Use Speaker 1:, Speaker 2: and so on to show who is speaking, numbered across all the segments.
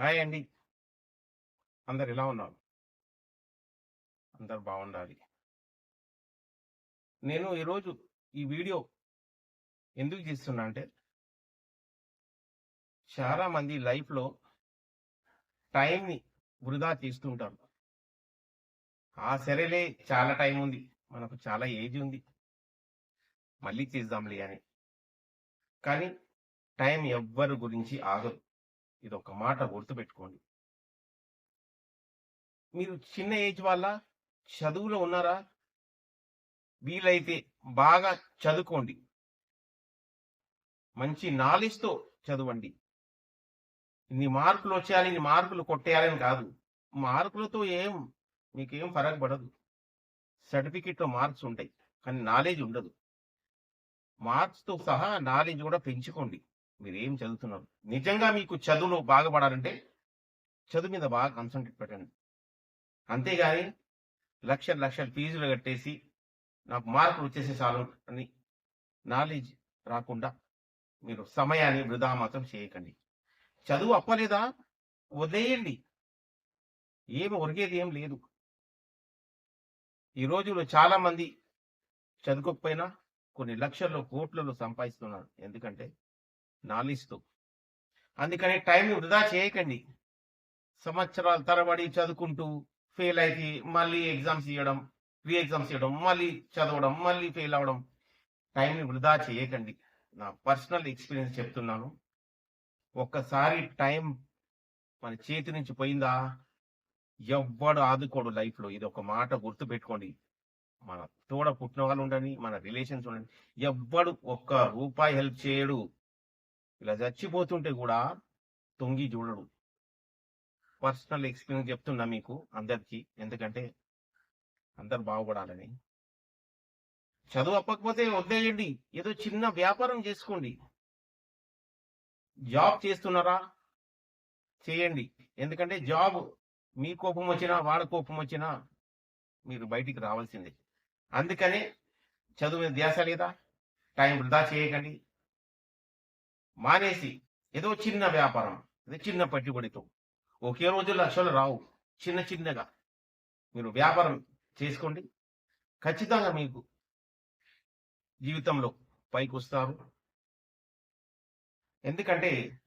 Speaker 1: Hi అండి. అందరు ఎలా ఉన్నారు? అందరు బాగుండాలి. నేను ఈరోజు ఈ వీడియో ఎందుకు చేస్తున్నా అంటే చాలామంది లైఫ్లో టైంని వృధా చేస్తుంటారు ఆ సరేలే చాలా టైం ఉంది. మనకు చాలా ఏజ్ ఉంది. మళ్ళీ చేద్దాంలే అని. కానీ టైం ఎవ్వరి గురించి ఆగదు. ఇది ఒక మాట గుర్తుపెట్టుకోండి. మీరు చిన్న ఏజ్ వల్ల చదువులో ఉన్నారా? వీలైతే బాగా చదువుకోండి. మంచి నాలెడ్జ్తో చదవండి. ఇన్ని మార్కులు వచ్చేయాలి ఇన్ని మార్కులు కొట్టేయాలని కాదు. మార్కులతో ఏం మీకేం ఫరక్ పడదు. సర్టిఫికెట్లో మార్క్స్ ఉంటాయి కానీ నాలెడ్జ్ ఉండదు. మార్క్స్తో సహా నాలెడ్జ్ కూడా పెంచుకోండి. మీరు ఏం చదువుతున్నారు? నిజంగా మీకు చదువులో బాగుపడాలంటే చదువు మీద బాగా కాన్సన్ట్రేట్ పెట్టండి. అంతేగాని లక్షల లక్షల ఫీజులు కట్టేసి నాకు మార్కులు వచ్చేసి చాలు అని నాలెడ్జ్ రాకుండా మీరు సమయాన్ని వృధా మాత్రం చేయకండి. చదువు అప్పలేదా? వదిలేయండి. ఏమి ఒరిగేది ఏం లేదు. ఈ రోజుల్లో చాలా మంది చదువుకోకపోయినా కొన్ని లక్షల్లో కోట్లలో సంపాదిస్తున్నారు. ఎందుకంటే నాలెడ్జ్తో అందుకని టైం వృధా చేయకండి. సంవత్సరాల తరబడి చదువుకుంటూ ఫెయిల్ అయితే మళ్ళీ ఎగ్జామ్స్ ఇవ్వడం రీ ఎగ్జామ్స్ ఇవ్వడం మళ్ళీ చదవడం మళ్ళీ ఫెయిల్ అవ్వడం టైంని వృధా చేయకండి. నా పర్సనల్ ఎక్స్పీరియన్స్ చెప్తున్నాను. ఒక్కసారి టైం మన చేతి నుంచి పోయిందా? ఎవ్వడు ఆదుకోడు లైఫ్లో. ఇది ఒక మాట గుర్తు పెట్టుకోండి మన తోడ పుట్టిన వాళ్ళు ఉండని మన రిలేషన్స్ ఉండండి. ఎవ్వడు ఒక్క రూపాయి హెల్ప్ చేయడు. ఇలా చచ్చిపోతుంటే కూడా తొంగి చూడడు. పర్సనల్ ఎక్స్పీరియన్స్ చెప్తున్నా మీకు అందరికీ. ఎందుకంటే అందరు బాగుపడాలని. చదువు అప్పకపోతే వదిలేయండి. ఏదో చిన్న వ్యాపారం చేసుకోండి. జాబ్ చేస్తున్నారా? చేయండి. ఎందుకంటే జాబ్ మీ కోపం వచ్చినా వాడ కోపం వచ్చినా మీరు బయటికి రావాల్సిందే. అందుకనే చదువు మీద ధ్యాస లేదా? టైం వృధా చేయకండి. మానేసి ఏదో చిన్న వ్యాపారం ఏదో చిన్న పెట్టుబడితో. ఒకే రోజు లక్షలు రావు చిన్న చిన్నగా. మీరు వ్యాపారం చేసుకోండి. ఖచ్చితంగా మీకు జీవితంలో పైకి వస్తారు ఎందుకంటే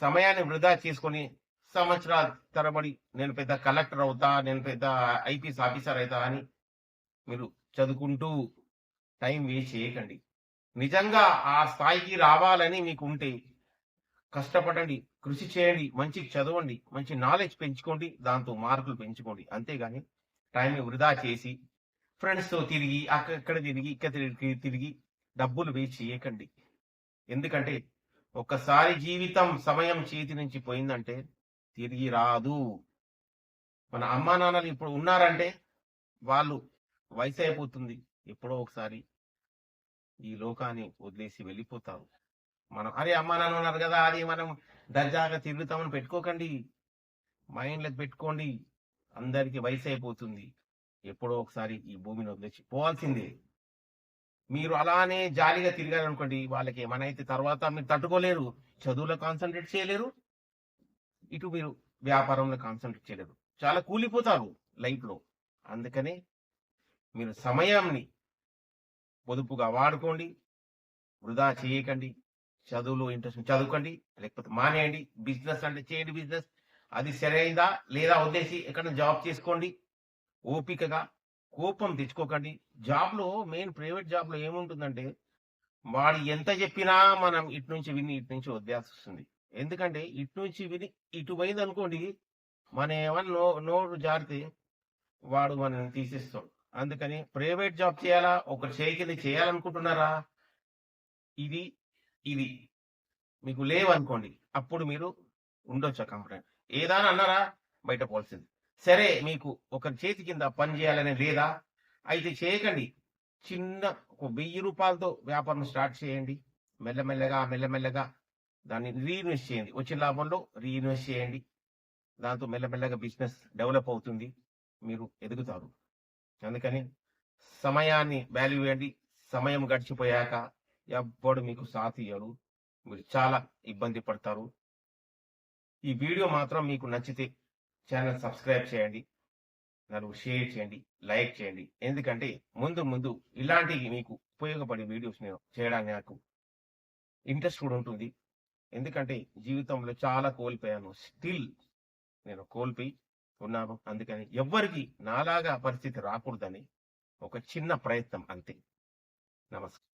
Speaker 1: సమయాన్ని వృధా చేసుకొని సంవత్సరాల తరబడి నేను పెద్ద కలెక్టర్ అవుతా నేను పెద్ద ఐపీఎస్ ఆఫీసర్ అవుతా అని మీరు చదువుకుంటూ టైం వేస్ట్ చేయకండి. నిజంగా ఆ స్థాయికి రావాలని మీకు ఉంటే కష్టపడండి కృషి చేయండి మంచి చదవండి మంచి నాలెడ్జ్ పెంచుకోండి దాంతో మార్కులు పెంచుకోండి. అంతేగాని టైం వృధా చేసి ఫ్రెండ్స్తో తిరిగి అక్కడ తిరిగి ఇక్కడ తిరిగి తిరిగి డబ్బులు వేచి చేయకండి. ఎందుకంటే ఒక్కసారి జీవితం సమయం చేతి నుంచి పోయిందంటే తిరిగి రాదు. మన అమ్మా నాన్నలు ఇప్పుడు ఉన్నారంటే వాళ్ళు వయసు అయిపోతుంది ఎప్పుడో ఒకసారి ఈ లోకాన్ని వదిలేసి వెళ్ళిపోతారు మనం అరే అమ్మ నాన్న ఉన్నారు కదా అది మనం దర్జాగా తిరుగుతామని పెట్టుకోకండి. మైండ్లకు పెట్టుకోండి. అందరికి వయసు అయిపోతుంది. ఎప్పుడో ఒకసారి ఈ భూమిని వదిలేసి పోవాల్సిందే. మీరు అలానే జాలీగా తిరిగారనుకోండి వాళ్ళకి ఏమైనా తర్వాత మీరు తట్టుకోలేరు. చదువులో కాన్సన్ట్రేట్ చేయలేరు. ఇటు మీరు వ్యాపారంలో కాన్సన్ట్రేట్ చేయలేరు. చాలా కూలిపోతారు లైఫ్లో. అందుకనే మీరు సమయాన్ని పొదుపుగా వాడుకోండి వృధా చేయకండి చదువులో ఇంట్రెస్ట్ చదువుకోండి లేకపోతే మానేయండి బిజినెస్ అంటే చేయండి బిజినెస్. అది సరైందా లేదా వదిలేసి ఎక్కడ జాబ్ చేసుకోండి. ఓపికగా కోపం తెచ్చుకోకండి. జాబ్లో మెయిన్ ప్రైవేట్ జాబ్లో ఏముంటుందంటే వాడు ఎంత చెప్పినా మనం ఇటు నుంచి విని ఇటు నుంచి వదిలేసి వస్తుంది. ఎందుకంటే ఇటు నుంచి విని ఇటు పోయింది అనుకోండి మన ఏమన్నా నో నోరు జారితే వాడు మనల్ని తీసేస్తాడు. అందుకని ప్రైవేట్ జాబ్ చేయాలా? ఒక చేయికి చేయాలనుకుంటున్నారా? ఇది ఇది. మీకు లేవనుకోండి అప్పుడు మీరు ఉండొచ్చు కంప్లైంట్ ఏదాని అన్నారా? బయట పోల్సింది. సరే మీకు ఒక చేతి కింద పని చేయాలని లేదా? అయితే చేయకండి. చిన్న ఒక వెయ్యి రూపాయలతో వ్యాపారం స్టార్ట్ చేయండి. మెల్లమెల్లగా మెల్లమెల్లగా దాన్ని రీఇన్వెస్ట్ చేయండి. వచ్చిన లాభంలో రీఇన్వెస్ట్ చేయండి. దాంతో మెల్లమెల్లగా బిజినెస్ డెవలప్ అవుతుంది. మీరు ఎదుగుతారు. అందుకని సమయాన్ని వాల్యూ ఇవ్వండి సమయం గడిచిపోయాక ఎవ్వడు మీకు సాథ్ ఇయ్యడు. మీరు చాలా ఇబ్బంది పడతారు. ఈ వీడియో మాత్రం మీకు నచ్చితే ఛానల్ సబ్స్క్రైబ్ చేయండి. నలుగురు షేర్ చేయండి. లైక్ చేయండి. ఎందుకంటే ముందు ముందు ఇలాంటి మీకు ఉపయోగపడే వీడియోస్ నేను చేయడానికి నాకు ఇంట్రెస్ట్ కూడా ఉంటుంది. ఎందుకంటే జీవితంలో చాలా కోల్పోయాను. స్టిల్ నేను కోల్పోయి ఉన్నాము అందుకని ఎవ్వరికి నాలాగా పరిస్థితి రాకూడదని ఒక చిన్న ప్రయత్నం అంతే. నమస్కారం.